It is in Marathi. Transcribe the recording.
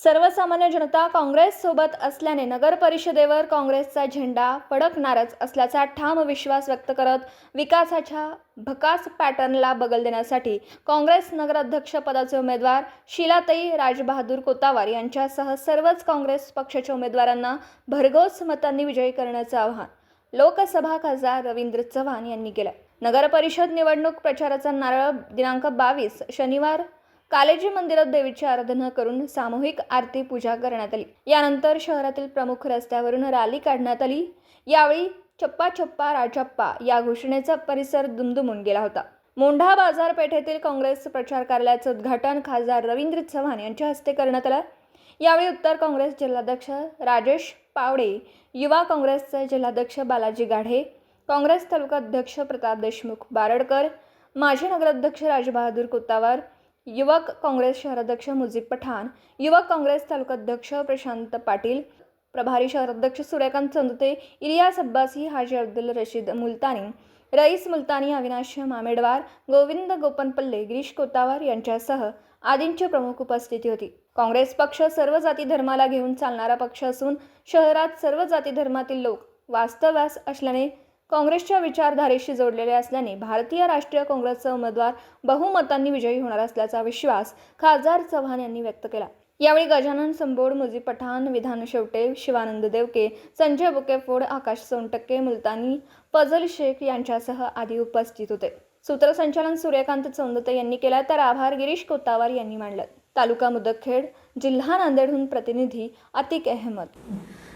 सर्वसामान्य जनता काँग्रेस सोबत असल्याने नगर परिषदेवर काँग्रेसचा झेंडा फडकणारच असल्याचा ठाम विश्वास व्यक्त करत विकासाच्या भकास पॅटर्नला बगल देण्यासाठी काँग्रेस नगराध्यक्ष पदाचे उमेदवार शिलाताई राजबहादूर कोतावार यांच्यासह सर्वच काँग्रेस पक्षाच्या उमेदवारांना भरघोस मतांनी विजयी करण्याचं आवाहन लोकसभा खासदार रवींद्र चव्हाण यांनी केलं. नगर परिषद निवडणूक प्रचाराचा नारळ दिनांक बावीस शनिवार कालेजी मंदिरात देवीची आराधना करून सामूहिक आरती पूजा करण्यात आली. यानंतर शहरातील प्रमुख रस्त्यावरून रॅली काढण्यात आली. यावेळी चप्पा चप्पा राजप्पा या घोषणेचा परिसर दुमदुमून गेला होता. मोंढा बाजारपेठेतील काँग्रेस प्रचार कार्यालयाचं उद्घाटन खासदार रवींद्र चव्हाण यांच्या हस्ते करण्यात आलं. यावेळी उत्तर काँग्रेस जिल्हाध्यक्ष राजेश पावडे युवा काँग्रेसचे जिल्हाध्यक्ष बालाजी गाढे काँग्रेस तालुका अध्यक्ष प्रताप देशमुख बारडकर माजी नगराध्यक्ष राजबहादूर कोतावार युवक काँग्रेस शहराध्यक्ष मुजीब पठाण युवक काँग्रेस तालुकाध्यक्ष प्रशांत पाटील प्रभारी शहराध्यक्ष सूर्यकांत चंदते इलियास अब्बासी हाजी अब्दुल रशीद मुलतानी रईस मुलतानी अविनाश मामेडवार गोविंद गोपनपल्ले गिरीश कोतावार यांच्यासह आदींची प्रमुख उपस्थिती होती. काँग्रेस पक्ष सर्व जाती धर्माला घेऊन चालणारा पक्ष असून शहरात सर्व जाती धर्मातील लोक वास्तव्यास असल्याने काँग्रेसच्या विचारधारेशी जोडलेले असल्याने भारतीय राष्ट्रीय काँग्रेसचा उमेदवार बहुमतांनी विजयी होणार असल्याचा विश्वास खासदार चव्हाण यांनी व्यक्त केला. यावेळी गजानन संबोड मुजी पठाण विधान शेवटे शिवानंद देवके संजय बुकेफोड आकाश सोनटक्के मुलतानी फजल शेख यांच्यासह आदी उपस्थित होते. सूत्रसंचालन सूर्यकांत चौंदते यांनी केला तर आभार गिरीश कोतावार यांनी मांडलं. तालुका मुदखेड जिल्हा नांदेडहून प्रतिनिधी अतिक अहमद.